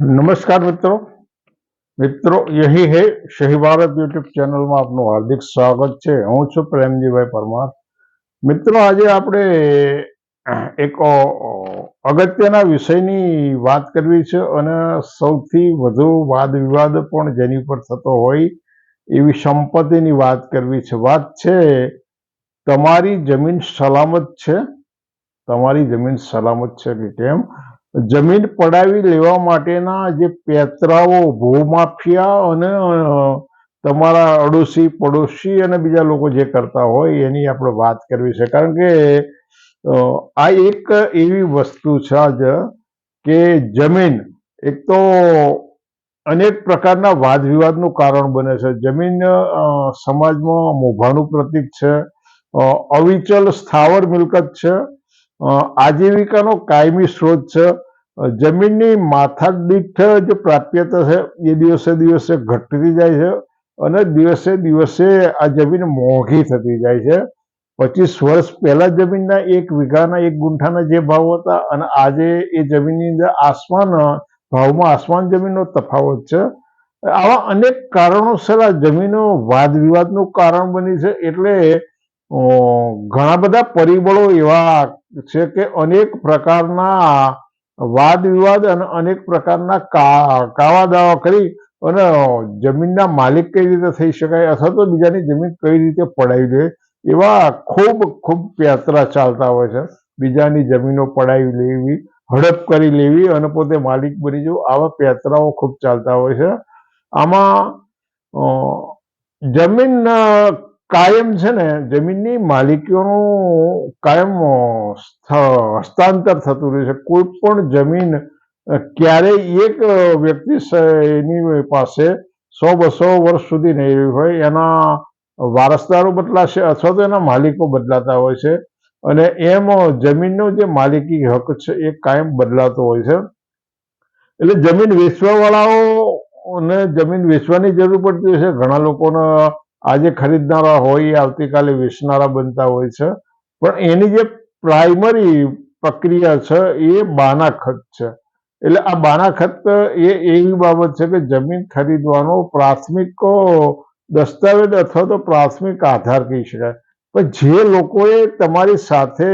નમસ્કાર મિત્રો. મિત્રો, યહી હે શહી ભારત યુટ્યુબ ચેનલમાં આપનું હાર્દિક સ્વાગત છે. હું છું પ્રેમજીભાઈ પરમાર. મિત્રો, આજે આપણે એક અગત્યના વિષયની વાત કરવી છે અને સૌથી વધુ વાદ વિવાદ પણ જેની પર થતો હોય એવી સંપત્તિની વાત કરવી છે. વાત છે, તમારી જમીન સલામત છે? તમારી જમીન સલામત છે કે કેમ? જમીન પડાવી લેવા માટેના જે પેતરાઓ, ભૂમાફિયા અને તમારા અડોશી પડોશી અને બીજા લોકો જે કરતા હોય એની આપણે વાત કરવી છે. કારણ કે આ એક એવી વસ્તુ છે આજ કે જમીન એક તો અનેક પ્રકારના વાદ વિવાદનું કારણ બને છે. જમીન સમાજમાં મોભાનું પ્રતીક છે અવિચલ સ્થાવર મિલકત છે આજીવિકાનો કાયમી સ્ત્રોત છે જમીનની માથા દીઠ જે પ્રાપ્યતા છે એ દિવસે દિવસે ઘટતી જાય છે અને દિવસે દિવસે આ જમીન મોંઘી થતી જાય છે. પચીસ વર્ષ પહેલા જમીનના એક વીઘાના એક ગુંઠાના જે ભાવ હતા અને આજે એ જમીનની અંદર આસમાન, ભાવમાં આસમાન જમીનનો તફાવત છે. આવા અનેક કારણોસર આ જમીનો વાદ વિવાદનું કારણ બની છે એટલે ઘણા બધા પરિબળો એવા છે કે અનેક પ્રકારના વાદ વિવાદ અને અનેક પ્રકારના કાવા દાવા કરી અને જમીનના માલિક કઈ રીતે થઈ શકાય અથવા તો બીજાની જમીન કઈ રીતે પડાવી દે એવા ખૂબ ખૂબ પેતરા ચાલતા હોય છે. બીજાની જમીનો પડાવી લેવી, હડપ કરી લેવી અને પોતે માલિક બની જવું આવા પેતરાઓ ખૂબ ચાલતા હોય છે. આમાં જમીન કાયમ છે ને, જમીનની માલિકીઓનું કાયમ હસ્તાંતર થતું રહે છે. કોઈ પણ જમીન ક્યારેય એક વ્યક્તિ એની પાસે સો બસો વર્ષ સુધી નહીં હોય. એના વારસદારો બદલાશે અથવા તો એના માલિકો બદલાતા હોય છે. અને એમ જમીનનો જે માલિકી હક છે એ કાયમ બદલાતો હોય છે. એટલે જમીન વેચવાવાળાઓને જમીન વેચવાની જરૂર પડતી હોય છે. ઘણા લોકોને આજે ખરીદનારા હોય એ આવતીકાલે વેચનારા બનતા હોય છે. પણ એની જે પ્રાઇમરી પ્રક્રિયા છે, એ બાનાખત છે. એટલે આ બાનાખત એ એવી બાબત છે કે જમીન ખરીદવાનો પ્રાથમિક દસ્તાવેજ અથવા તો પ્રાથમિક આધાર કહી શકાય. પણ જે લોકોએ તમારી સાથે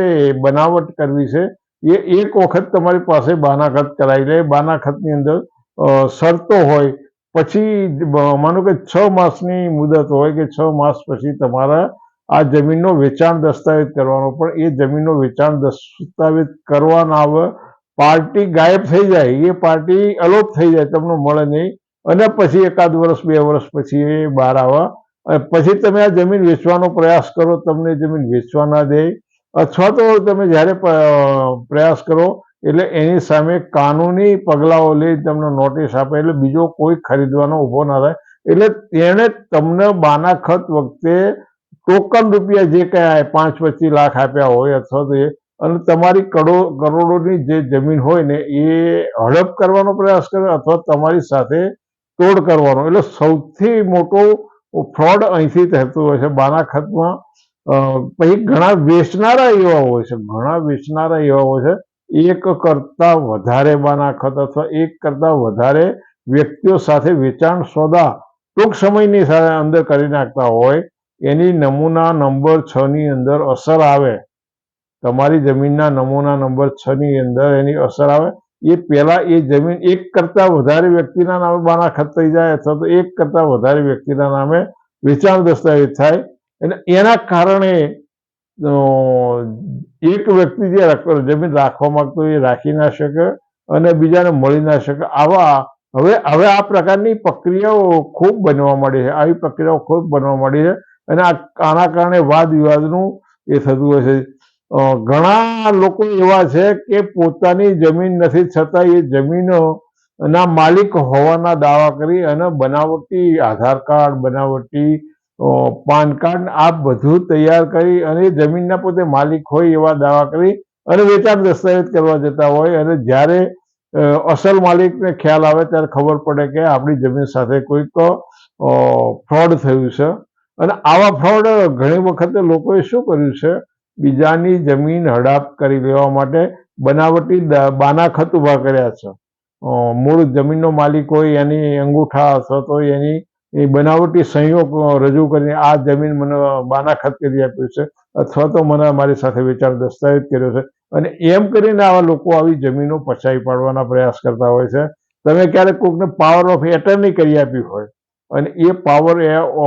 બનાવટ કરવી છે, એ એક વખત તમારી પાસે બાનાખત કરાવી લે. બાનાખતની અંદર શરતો હોય પછી માનો કે છ માસની મુદત હોય કે છ માસ પછી તમારા આ જમીનનો વેચાણ દસ્તાવેજ કરવાનો. પણ એ જમીનનો વેચાણ દસ્તાવેજ કરવાના આવે પાર્ટી ગાયબ થઈ જાય. એ પાર્ટી અલોપ થઈ જાય, તમને મળે નહીં. અને પછી એકાદ વર્ષ, બે વર્ષ પછી એ બહાર આવા. પછી તમે આ જમીન વેચવાનો પ્રયાસ કરો, તમને જમીન વેચવા ના દે. અથવા તો તમે જ્યારે પ્રયાસ કરો એટલે એની સામે કાનૂની પગલાઓ લઈ તમને નોટિસ આપે, એટલે બીજો કોઈ ખરીદવાનો ઊભો ના થાય. એટલે તેણે તમને બાનાખત વખતે ટોકન રૂપિયા જે કયા પાંચ પચીસ લાખ આપ્યા હોય અથવા તો એ, અને તમારી કરોડો કરોડોની જે જમીન હોય ને એ હડપ કરવાનો પ્રયાસ કરે અથવા તમારી સાથે તોડ કરવાનો. એટલે સૌથી મોટો ફ્રોડ અહીંથી થતું હોય છે બાનાખતમાં. ખતમાં પછી ઘણા વેચનારા એવા હોય છે, ઘણા વેચનારા એવા હોય છે. એક કરતા વધારે બાનાખત અથવા એક કરતા વધારે વ્યક્તિઓ સાથે વેચાણ સોદા ટૂંક સમયની સાથે અંદર કરી નાખતા હોય, એની નમૂના નંબર છ ની અંદર અસર આવે. તમારી જમીનના નમૂના નંબર છ ની અંદર એની અસર આવે. એ પહેલા એ જમીન એક કરતા વધારે વ્યક્તિના નામે બાનાખત થઈ જાય અથવા તો એક કરતા વધારે વ્યક્તિના નામે વેચાણ દસ્તાવેજ થાય. અને એના કારણે એક વ્યક્તિ જે જમીન રાખવા માંગતો એ રાખી ના શકે અને બીજાને મળી ના શકે. આવા હવે હવે આ પ્રકારની પ્રક્રિયાઓ ખૂબ બનવા માંડી છે. આવી પ્રક્રિયાઓ ખૂબ બનવા માંડી છે અને આના કારણે વાદ વિવાદનું એ થતું હોય છે. ઘણા લોકો એવા છે કે પોતાની જમીન નથી છતાં એ જમીનો ના માલિક હોવાના દાવા કરી અને બનાવટી આધાર કાર્ડ, બનાવટી પાન કાર્ડ આ બધું તૈયાર કરી અને જમીનના પોતે માલિક હોય એવા દાવા કરી અને વેચાણ દસ્તાવેજ કરવા જતા હોય અને જ્યારે અસલ માલિકને ખ્યાલ આવે ત્યારે ખબર પડે કે આપણી જમીન સાથે કોઈક ફ્રોડ થયું છે. અને આવા ફ્રોડ ઘણી વખતે લોકોએ શું કર્યું છે? બીજાની જમીન હડપ કરી લેવા માટે બનાવટી દ- બાનાખત ઊભા કર્યા છે. મૂળ જમીનનો માલિક હોય, એની અંગૂઠા અથવા તો એની એ બનાવટી સંયોગ રજૂ કરીને આ જમીન મને બાનાખત કરી આપ્યું છે. અથવા તો મને મારી સાથે વેચાણ દસ્તાવેજ કર્યો છે. અને એમ કરીને આવા લોકો આવી જમીનો પછાઈ પાડવાના પ્રયાસ કરતા હોય છે. તમે ક્યારેક કોઈકને પાવર ઓફ એટર્ની કરી આપી હોય અને એ પાવર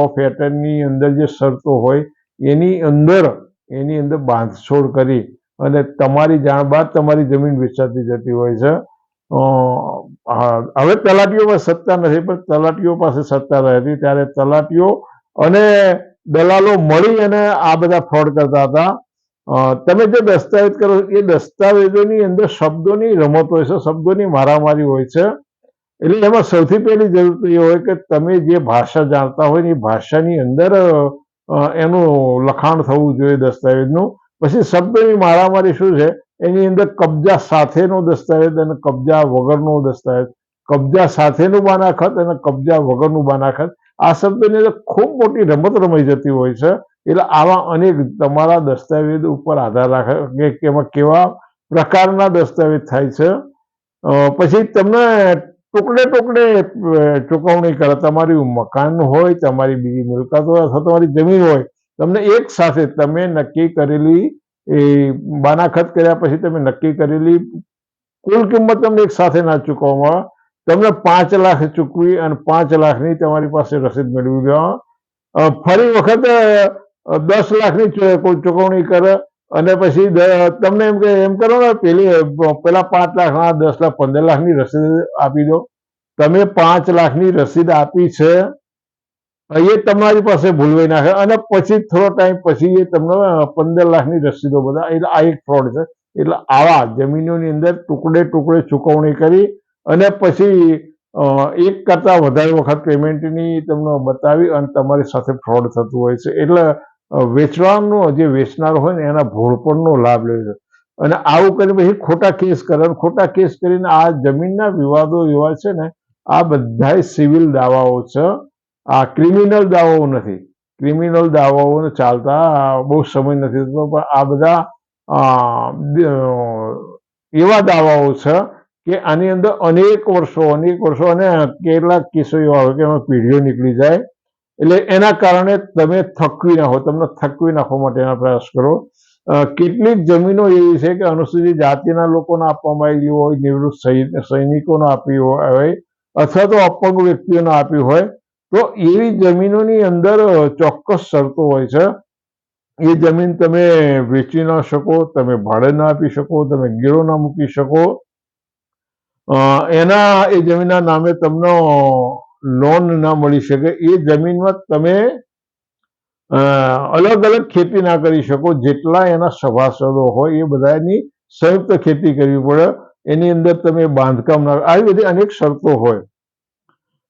ઓફ એટર્ની અંદર જે શરતો હોય, એની અંદર એની અંદર બાંધછોડ કરી અને તમારી જાણ બાદ તમારી જમીન વેચાતી જતી હોય છે. અ, તલાટીઓ હવે તલાટીઓમાં સત્તા નથી પણ તલાટીઓ પાસે સત્તા રહેતી ત્યારે તલાટીઓ અને દલાલો મળી અને આ બધા ફ્રોડ કરતા હતા. તમે જે દસ્તાવેજ કરો એ દસ્તાવેજોની અંદર શબ્દોની રમત હોય છે શબ્દોની મારામારી હોય છે. એટલે એમાં સૌથી પહેલી જરૂર એ હોય કે તમે જે ભાષા જાણતા હોય એ ભાષાની અંદર એનું લખાણ થવું જોઈએ દસ્તાવેજનું. પછી શબ્દની મારામારી શું છે? એની અંદર કબજા સાથેનો દસ્તાવેજ અને કબજા વગરનો દસ્તાવેજ. કબજા સાથેનું બાનાખત અને કબજા વગરનું બાનાખત. આ શબ્દની અંદર ખૂબ મોટી રમત રમાઈ જતી હોય છે. એટલે આવા અનેક તમારા દસ્તાવેજ ઉપર આધાર રાખે કે એમાં કેવા પ્રકારના દસ્તાવેજ થાય છે. પછી તમને ટુકડે ટુકડે ચૂકવણી કરે. તમારી મકાન હોય, તમારી બીજી મિલકત હોય અથવા તમારી જમીન હોય, તમને એક સાથે તમે નક્કી કરેલી એ બાનાખત કર્યા પછી તમે નક્કી કરેલી કુલ કિંમત તમને એક સાથે ના ચૂકવવામાં તમને પાંચ લાખ ચૂકવી અને પાંચ લાખની તમારી પાસે રસીદ મેળવી દેવા ફરી વખત દસ લાખની કોઈ ચૂકવણી કરે અને પછી તમને એમ કે, એમ કરો ને, પેલી પેલા પાંચ લાખના દસ લાખ, પંદર લાખની રસીદ આપી દો. તમે પાંચ લાખની રસીદ આપી છે. એ તમારી પાસે ભૂલવાઈ નાખે અને પછી થોડો ટાઈમ પછી એ તમને પંદર લાખની રસીદો બધા, એટલે આ એક ફ્રોડ છે. એટલે આવા જમીનોની અંદર ટુકડે ટુકડે ચૂકવણી કરી અને પછી એક કરતાં વધારે વખત પેમેન્ટની તમને બતાવી અને તમારી સાથે ફ્રોડ થતું હોય છે. એટલે વેચવાનું જે વેચનાર હોય ને, એના ભોળપણનો લાભ લે છે. અને આવું કરીને પછી ખોટા કેસ કરે અને ખોટા કેસ કરીને આ જમીનના વિવાદો એવા છે ને, આ બધાય સિવિલ દાવાઓ છે. આ ક્રિમિનલ દાવાઓ નથી. ક્રિમિનલ દાવાઓ ચાલતા બહુ સમય નથી થતો, પણ આ બધા એવા દાવાઓ છે કે આની અંદર અનેક વર્ષો અનેક વર્ષો અને કેટલાક કેસો એવા હોય કે એમાં પેઢીઓ નીકળી જાય. એટલે એના કારણે તમે થકવી નાખો તમને થકવી નાખવા માટેના પ્રયાસ કરો. કેટલીક જમીનો એવી છે કે અનુસૂચિત જાતિના લોકોને આપવામાં આવી હોય, નિવૃત્ત સૈનિકોને આપી હોય, અથવા તો અપંગ વ્યક્તિઓને આપી હોય તો એવી જમીનોની અંદર ચોક્કસ શરતો હોય છે. એ જમીન તમે વેચી ના શકો, તમે ભાડે ના આપી શકો, તમે ગીરો ના મૂકી શકો. એના, એ જમીનના નામે તમને લોન ના મળી શકે. એ જમીનમાં તમે અલગ અલગ ખેતી ના કરી શકો. જેટલા એના સભાસદો હોય, એ બધાની સંયુક્ત ખેતી કરવી પડે. એની અંદર તમે બાંધકામ ના, આવી બધી અનેક શરતો હોય.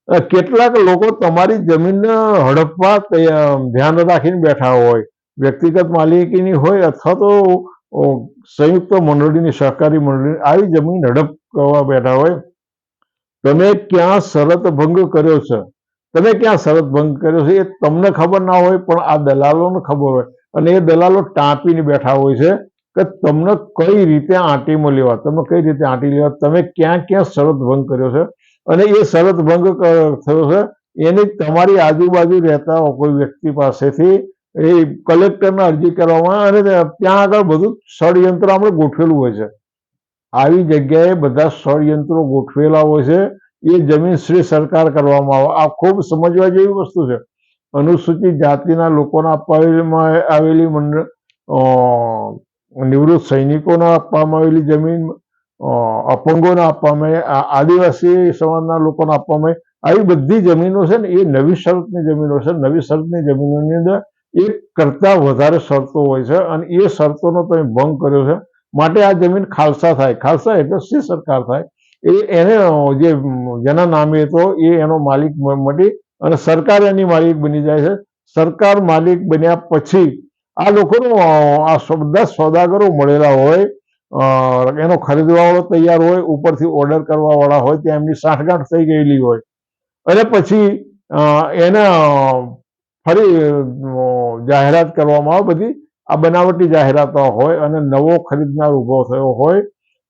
કેટલાક લોકો તમારી જમીનને હડપવા ધ્યાન રાખીને બેઠા હોય, વ્યક્તિગત માલિકીની હોય અથવા તો સંયુક્ત મંડળીની, સહકારી મંડળી આવી જમીન હડપ કરવા બેઠા હોય, તમે ક્યાં શરત ભંગ કર્યો છે? તમે ક્યાં શરત ભંગ કર્યો છે? એ તમને ખબર ના હોય, પણ આ દલાલોને ખબર હોય. અને એ દલાલો ટાંપીને બેઠા હોય છે કે તમને કઈ રીતે આંટીમાં લેવા તમે કઈ રીતે આંટી લેવા, તમે ક્યાં ક્યાં શરત ભંગ કર્યો છે? અને એ શરત ભંગ થયો છે. એની તમારી આજુબાજુ રહેતા કોઈ વ્યક્તિ પાસેથી એ કલેક્ટરને અરજી કરવામાં અને ત્યાં આગળ બધું ષડયંત્ર આપણે ગોઠવેલું હોય છે. આવી જગ્યાએ બધા ષડયંત્રો ગોઠવેલા હોય છે. એ જમીન શ્રી સરકાર કરવામાં આવે. આ ખૂબ સમજવા જેવી વસ્તુ છે. અનુસૂચિત જાતિના લોકોને આપવામાં આવેલી નિવૃત્ત સૈનિકોને આપવામાં આવેલી જમીન અપંગોને આપવામાં આદિવાસી સમાજના લોકોને આપવામાં મળે. આવી બધી જમીનો છે ને, એ નવી શરતની જમીનો છે. નવી શરતની જમીનોની અંદર એક કરતા વધારે શરતો હોય છે અને એ શરતોનો તમે ભંગ કર્યો છે. માટે આ જમીન ખાલસા થાય. ખાલસા એટલે શ્રી સરકાર થાય? એ એને જે જેના નામે હતો એ એનો માલિક મટી અને સરકાર એની માલિક બની જાય છે. સરકાર માલિક બન્યા પછી આ લોકોનું આ બધા સોદાગરો મળેલા હોય એનો ખરીદવાવાળો તૈયાર હોય, ઉપરથી ઓર્ડર કરવા વાળા હોય, ત્યાં એમની સાંઠગાંઠ થઈ ગયેલી હોય. અને પછી એને ફરી જાહેરાત કરવામાં આવે. બધી આ બનાવટી જાહેરાતો હોય અને નવો ખરીદનાર ઊભો થયો હોય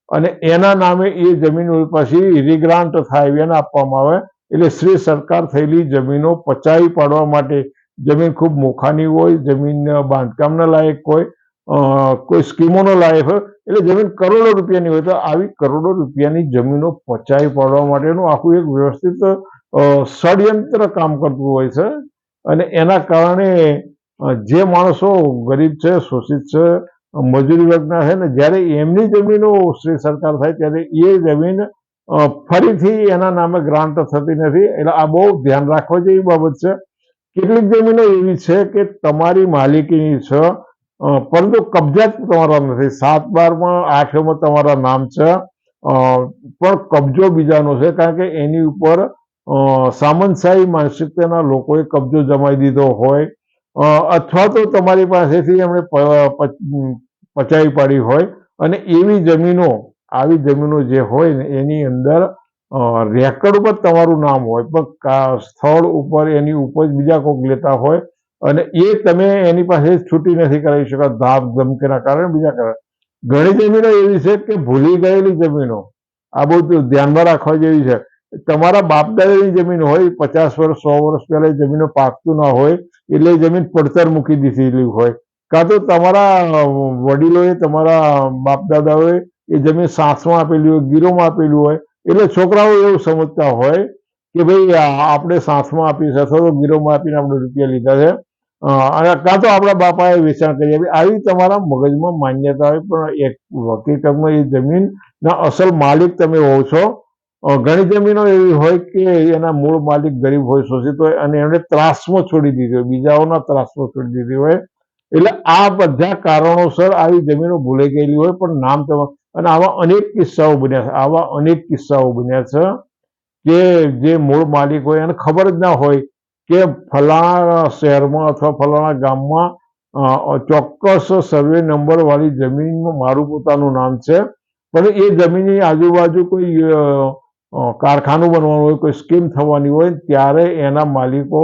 અને એના નામે એ જમીન પછી રીગ્રાન્ટ થાય એને આપવામાં આવે. એટલે શ્રી સરકાર થયેલી જમીનો પચાવી પાડવા માટે જમીન ખૂબ મોખાની હોય જમીન બાંધકામના લાયક હોય કોઈ સ્કીમોનો લાયક હોય, એટલે જમીન કરોડો રૂપિયાની હોય તો આવી કરોડો રૂપિયાની જમીનો પચાવી પાડવા માટેનું આખું એક વ્યવસ્થિત ષડયંત્ર કામ કરતું હોય છે. અને એના કારણે જે માણસો ગરીબ છે, શોષિત છે, મજૂરી વર્ગના છે, ને જ્યારે એમની જમીનો શ્રી સરકાર થાય ત્યારે એ જમીન ફરીથી એના નામે ગ્રાન્ટ થતી નથી. એટલે આ બહુ ધ્યાન રાખવા જેવી બાબત છે. કેટલીક જમીનો એવી છે કે તમારી માલિકીની છે પરંતુ કબજા જ તમારા નથી. સાત બારમાં આઠમાં તમારા નામ છે. પણ કબજો બીજાનો છે, કારણ કે એની ઉપર સામંતશાહી માનસિકતાના લોકોએ કબજો જમાઈ દીધો હોય. અથવા તો તમારી પાસેથી એમણે પચાવી પાડી હોય. અને એવી જમીનો, આવી જમીનો જે હોય ને, એની અંદર રેકર્ડ ઉપર તમારું નામ હોય. પણ સ્થળ ઉપર એની ઉપજ બીજા કોઈક લેતા હોય. અને એ તમે એની પાસે છૂટી નથી કરાવી શકતા ધાપ ધમકીના કારણે બીજા કારણે. ઘણી જમીનો એવી છે કે ભૂલી ગયેલી જમીનો, આ બધું ધ્યાનમાં રાખવા જેવી છે. તમારા બાપ દાદાની જમીન હોય, પચાસ વર્ષ, સો વર્ષ પહેલા જમીનો પાકતું ના હોય, એટલે જમીન પડતર મૂકી દીધેલી હોય. કાં તો તમારા વડીલોએ તમારા બાપ દાદાઓએ એ જમીન સાસમાં આપેલી હોય, ગીરોમાં આપેલી હોય, એટલે છોકરાઓ એવું સમજતા હોય કે ભાઈ આપણે સાસમાં આપી છે અથવા તો ગીરોમાં આપીને આપણે રૂપિયા લીધા છે. અને કાં તો આપણા બાપાએ વેચાણ કરી આપી. આવી તમારા મગજમાં માન્યતા હોય, પણ એક હકીકતમાં એ જમીનના અસલ માલિક તમે હોવ છો. ઘણી જમીનો એવી હોય કે એના મૂળ માલિક ગરીબ હોય, શોષિત હોય, અને એમણે ત્રાસમાં છોડી દીધી હોય, બીજાઓના ત્રાસમાં છોડી દીધી હોય. એટલે આ બધા કારણોસર આવી જમીનો ભૂલાઈ ગયેલી હોય, પણ નામ તમા અને આવા અનેક કિસ્સાઓ બન્યા છે. આવા અનેક કિસ્સાઓ બન્યા છે કે જે મૂળ માલિક હોય, એને ખબર જ ના હોય કે ફલાણા શહેરમાં અથવા ફલાણા ગામમાં ચોક્કસ સર્વે નંબર વાળી જમીનમાં મારું પોતાનું નામ છે. પણ એ જમીનની આજુબાજુ કોઈ કારખાનું બનવાનું હોય, કોઈ સ્કીમ થવાની હોય, ત્યારે એના માલિકો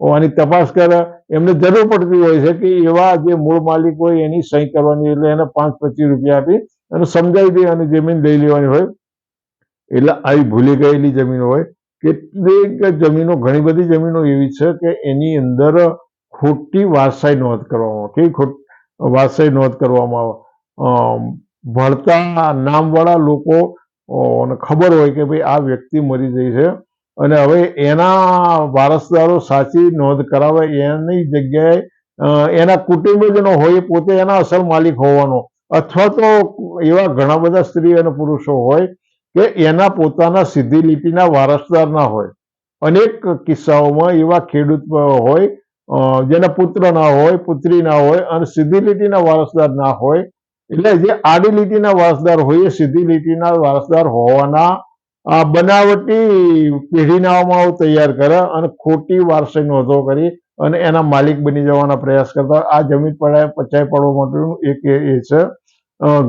આની તપાસ કરે. એમને જરૂર પડતી હોય છે કે એવા જે મૂળ માલિક હોય એની સહી કરવાની, એટલે એને પાંચ પચીસ રૂપિયા આપી અને સમજાવી દે અને જમીન લઈ લેવાની હોય. એટલે આવી ભૂલી ગયેલી જમીન હોય. કેટલીક જમીનો, ઘણી બધી જમીનો એવી છે કે એની અંદર ખોટી વારસાઈ નોંધ કરવામાં કેવી ખોટ, વારસાઈ નોંધ કરવામાં ભણતા નામવાળા લોકો ખબર હોય કે ભાઈ આ વ્યક્તિ મરી ગઈ છે અને હવે એના વારસદારો સાચી નોંધ કરાવે એની જગ્યાએ એના કુટુંબીજનો હોય, પોતે એના અસલ માલિક હોવાનો. અથવા તો એવા ઘણા બધા સ્ત્રી અને પુરુષો હોય કે એના પોતાના સીધી લીટીના વારસદાર ના હોય. અનેક કિસ્સાઓમાં એવા ખેડૂત હોય જેના પુત્ર ના હોય, પુત્રી ના હોય અને સીધી લીટીના વારસદાર ના હોય. એટલે જે આડી લીટીના વારસદાર હોય એ સીધી લીટીના વારસદાર હોવાના આ બનાવટી પેઢીનામાં તૈયાર કરે અને ખોટી વારસાઈ નોંધો કરી અને એના માલિક બની જવાના પ્રયાસ કરતા. આ જમીન પડાય, પચાઈ પાડવા માટેનું એક એ છે.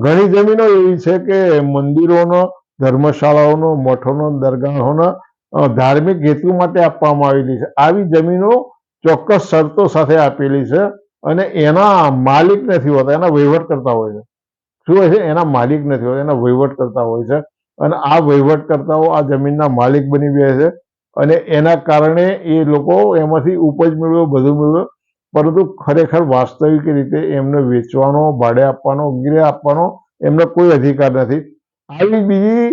ઘણી જમીનો એવી છે કે મંદિરોનો ધર્મશાળાઓનો, મઠોનો, દરગાહોના ધાર્મિક હેતુ માટે આપવામાં આવેલી છે. આવી જમીનો ચોક્કસ શરતો સાથે આપેલી છે અને એના માલિક નથી હોતા, એના વહીવટ કરતા હોય છે. શું હોય છે? એના માલિક નથી હોતા, એના વહીવટ કરતા હોય છે. અને આ વહીવટકર્તાઓ આ જમીનના માલિક બની ગયા છે અને એના કારણે એ લોકો એમાંથી ઉપજ મેળવ્યો, બધું મેળવ્યો. પરંતુ ખરેખર વાસ્તવિક રીતે એમને વેચવાનો, ભાડે આપવાનો વગેરે આપવાનો એમનો કોઈ અધિકાર નથી. આવી બીજી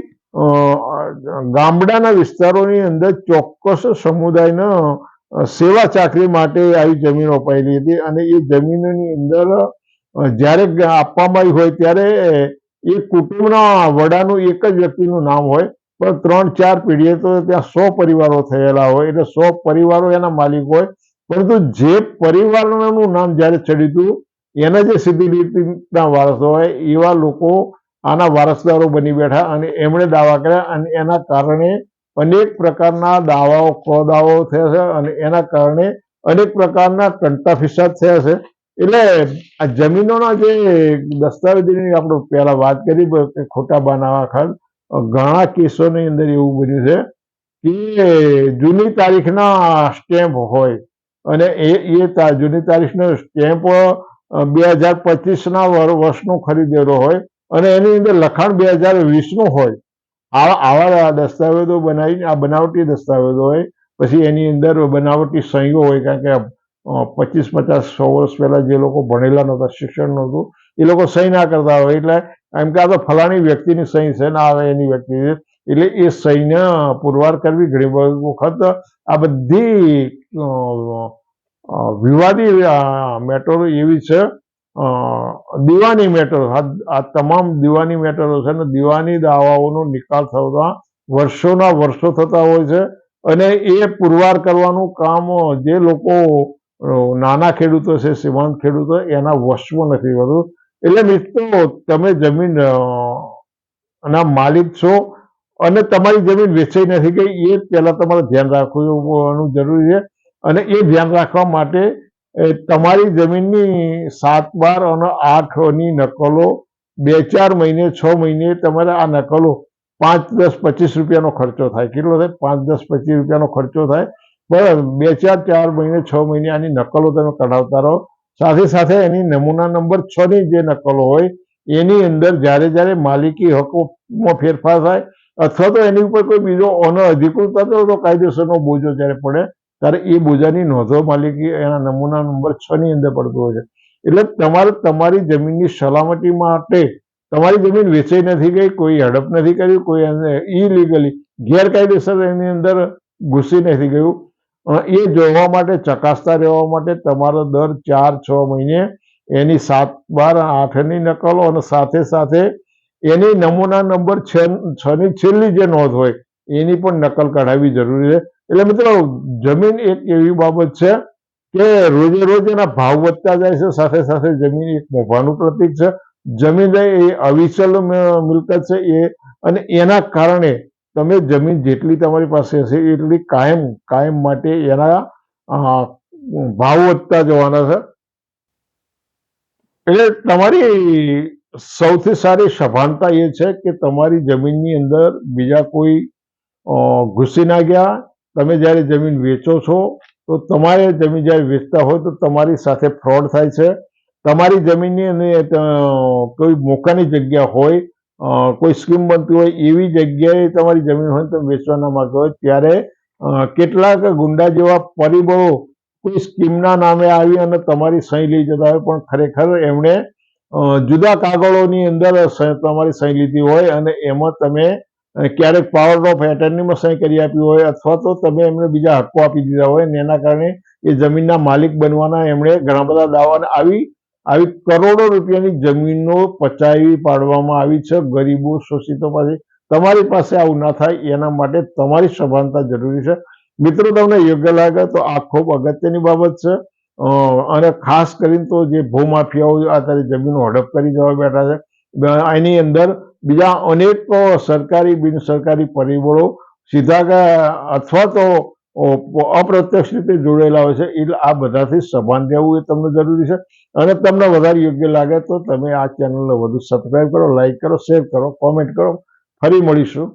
ગામડાના વિસ્તારોની અંદર ચોક્કસ સમુદાયના સેવા ચાકરી માટે આવી જમીન અપાયેલી હતી અને એ જમીનની અંદર જ્યારે આપવામાં આવી હોય ત્યારે એ કુટુંબના વડાનું એક જ વ્યક્તિનું નામ હોય, પણ ત્રણ ચાર પેઢીએ તો ત્યાં સો પરિવારો થયેલા હોય, એટલે સો પરિવારો એના માલિક હોય. પરંતુ જે પરિવારનું નામ જ્યારે ચડ્યું હતું, એના જે સીધી લીટીના વારસો હોય, એવા લોકો આના વારસદારો બની બેઠા અને એમણે દાવા કર્યા અને એના કારણે અનેક પ્રકારના દાવાઓ, ખોદાવો થયા છે અને એના કારણે અનેક પ્રકારના કંટા ફિસાદ થયા છે. એટલે આ જમીનોના જે દસ્તાવેજની આપણે પહેલા વાત કરી કે ખોટા બનાવવા ખાત ઘણા કેસોની અંદર એવું બન્યું છે કે જૂની તારીખના સ્ટેમ્પ હોય અને એ એ જૂની તારીખનો સ્ટેમ્પ બે હજાર પચીસના વર્ષનો ખરીદેલો હોય અને એની અંદર લખાણ બે હજાર વીસનું હોય. આવા આવા દસ્તાવેજો બનાવીને, આ બનાવટી દસ્તાવેજો હોય. પછી એની અંદર બનાવટી સહીઓ હોય, કારણ કે પચીસ, પચાસ, સો વર્ષ પહેલાં જે લોકો ભણેલા નહોતા, શિક્ષણ નહોતું, એ લોકો સહી ના કરતા હોય. એટલે એમ કે આ તો ફલાણી વ્યક્તિની સહી છે, ના આવે એની વ્યક્તિ. એટલે એ સહીને પુરવાર કરવી ઘણી વખત આ બધી વિવાદી મેટરો એવી છે દીવાની મેટરો આ તમામ દીવાની મેટરો છે ને દીવાની દાવાઓનો નિકાલ થતા વર્ષોના વર્ષો થતા હોય છે અને એ પુરવાર કરવાનું કામ જે લોકો નાના ખેડૂતો છે સીમાંત ખેડૂતો, એના વશમાં નથી હોતું. એટલે મિત્રો, તમે જમીન ના માલિક છો અને તમારી જમીન વેચાઈ નથી ગઈ, એ પહેલાં તમારે ધ્યાન રાખવાનું જરૂરી છે અને એ ધ્યાન રાખવા માટે તમારી જમીનની સાત બાર અને આઠની નકલો બે ચાર મહિને, છ મહિને તમારે આ નકલો પાંચ, દસ, પચીસ રૂપિયાનો ખર્ચો થાય. કેટલો થાય? પાંચ, દસ, પચીસ રૂપિયાનો ખર્ચો થાય. બરાબર બે ચાર ચાર મહિને, છ મહિને આની નકલો તમે કઢાવતા રહો. સાથે સાથે એની નમૂના નંબર છ ની જે નકલો હોય, એની અંદર જ્યારે જ્યારે માલિકી હકોમાં ફેરફાર થાય, અથવા તો એની ઉપર કોઈ બીજો ઓનર અધિકૃત થતો તો કાયદેસરનો બોજો જ્યારે પડે ત્યારે એ બોજાની નોંધો માલિકી એના નમૂના નંબર છ ની અંદર પડતો હોય છે. એટલે તમારે તમારી જમીનની સલામતી માટે તમારી જમીન વેચાઈ નથી ગઈ, કોઈ હડપ નથી કર્યું, કોઈ ઇલીગલી ગેરકાયદેસર એની અંદર ઘૂસી નથી ગયું. એ જોવા માટે, ચકાસતા રહેવા માટે તમારો દર ચાર, છ મહિને એની સાત બાર, આઠની નકલો અને સાથે સાથે એની નમૂના નંબર છ છ ની છેલ્લી જે નોંધ હોય એની પણ નકલ કઢાવવી જરૂરી છે. એટલે મિત્રો, જમીન એક એવી બાબત છે કે રોજે રોજ એના ભાવ વધતા જાય છે, સાથે સાથે જમીન એક મોભાનું પ્રતીક છે. જમીન એ અવિચલ મિલકત છે એ, અને એના કારણે તમે જમીન જેટલી તમારી પાસે હશે એટલી કાયમ કાયમ માટે એના ભાવ વધતા જવાના છે. એટલે તમારી સૌથી સારી સભાનતા એ છે કે તમારી જમીનની અંદર બીજા કોઈ ઘૂસી ના ગયા તમે જ્યારે જમીન વેચો છો, તો તમારે જમીન જ્યારે વેચતા હોય, તો તમારી સાથે ફ્રોડ થાય છે. તમારી જમીનની અને કોઈ મોકાની જગ્યા હોય કોઈ સ્કીમ બનતી હોય, એવી જગ્યાએ તમારી જમીન હોય તમે વેચવાના માંગતા હોય, ત્યારે કેટલાક ગુંડા જેવા પરિબળો કોઈ સ્કીમના નામે આવી અને તમારી સહી લઈ જતા હોય, પણ ખરેખર એમણે જુદા કાગળોની અંદર તમારી સહી લીધી હોય અને એમાં તમે ક્યારેક પાવર ઓફ એટર્નીમાં સહી કરી આપી હોય અથવા તો તમે એમને બીજા હક્કો આપી દીધા હોય અને એના કારણે એ જમીનના માલિક બનવાના એમણે ઘણા બધા દાવાને આવી આવી કરોડો રૂપિયાની જમીનો પચાવી પાડવામાં આવી છે ગરીબો શોષિતો પાસે. તમારી પાસે આવું ના થાય એના માટે તમારી સભાનતા જરૂરી છે. મિત્રો, તમને યોગ્ય લાગે તો આ ખૂબ અગત્યની બાબત છે. અને ખાસ કરીને તો જે ભૂમાફિયાઓ અત્યારે જમીનો હડપ કરી જવા બેઠા છે એની અંદર બીજા અનેક સરકારી બિન સરકારી પરિબળો સીધા અથવા તો અપ્રત્યક્ષ રીતે જોડેલા હોય છે. એટલે આ બધાથી સભાન રહેવું એ તમને જરૂરી છે. અને તમને વધારે યોગ્ય લાગે તો તમે આ ચેનલને વધુ સબસ્ક્રાઈબ કરો લાઈક કરો શેર કરો કોમેન્ટ કરો. ફરી મળીશું.